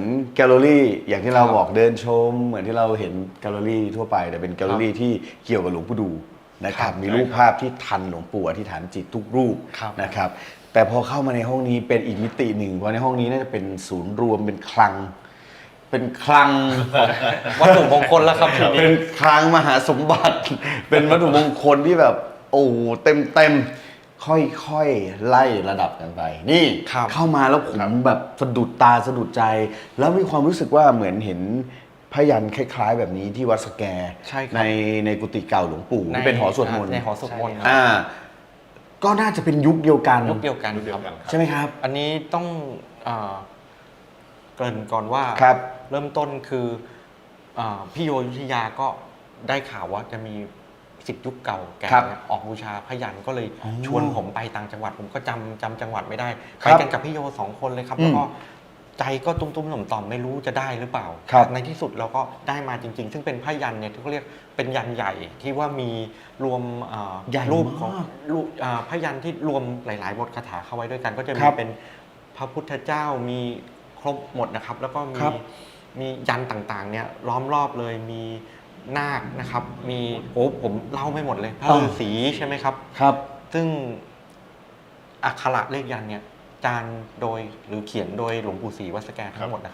อนแกลเลอรี่อย่างที่เราครับบอกเดินชม เหมือนที่เราเห็นแกลเลอรี่ทั่วไป แต่เป็นแกลเลอรี่ที่เกี่ยวกับหลวงปู่ดูนะคครัรับบมีรูปภาพที่ทันหลวงปู่อธิษฐานจิตทุกรูปครับนะครับ แต่พอเข้ามาในห้องนี้เป็นอีกมิติหนึ่งเพราะในห้องนี้น่าจะเป็นศูนย์รวมเป็นคลัง เป็นคลังวัตถุมงคลแล้วครับทีเป็นี้นคลังมหาสมบัติ เป็นวัตถุมงคลที่แบบโอ้เต็มเต็มๆ ค่อยๆไล่ระดับกันไป นี่ครับเข้ามาแล้วผมแบบสะดุดตาสะดุดใจ แล้วมีความรู้สึกว่าเหมือนเห็นพยันคล้ายๆ แบบนี้ที่วัดสแกใช่ครับ ในในกุฏิเก่าหลวงปู่ที่เป็นหอสวดมนต์ในหอสวดมนต์ครับอ่า ก็น่าจะเป็นยุคเดียวกันยุคเดียวกันยุคเดีคยรัวบกันใช่ไหมครับ อันนี้ต้องเอ่อเกริ่นก่อนว่าครับ เริ่มต้นคืออาพี่โยอยุธยาก็ได้ข่าวว่าจะมี สิทธิยุคเก่าแก่ครับเนี่ยออกบูชาพยันก็เลยอ๋อชวนผมไปต่างจังหวัด ผมก็จำจำจังหวัดไม่ได้คไปรับกันกับพี่โยสองคนเลยครับ อืมแล้วก็ใจก็ตุ้มๆหน่อมๆไม่รู้จะได้หรือเปล่า ครับในที่สุดเราก็ได้มาจริง ๆ ซึ่งเป็นพยันเนี่ยที่เขาเรียกเป็นยันใหญ่ที่ว่ามีรวมอ่าใหญ่รูปของมากรูปอ่าพยันที่รวมหลาย ๆ บทคาถาเข้าไว้ด้วยกัน ก็จะคมีรับเป็นพระพุทธเจ้ามีครบหมดนะครับ แล้วก็มี ครับ มียันต่างๆเนี่ยล้อมรอบเลยมี นาคนะครับ มีโอ้ผมเล่าไม่หมดเลยพระฤาษีใช่ไหมครับ ครับ ซึ่งอักขระเลขยันเนี่ยจานโดยหรือเขียนโดยหลวงปู่ศรีวัดสแกนทั้งหมดนะครับ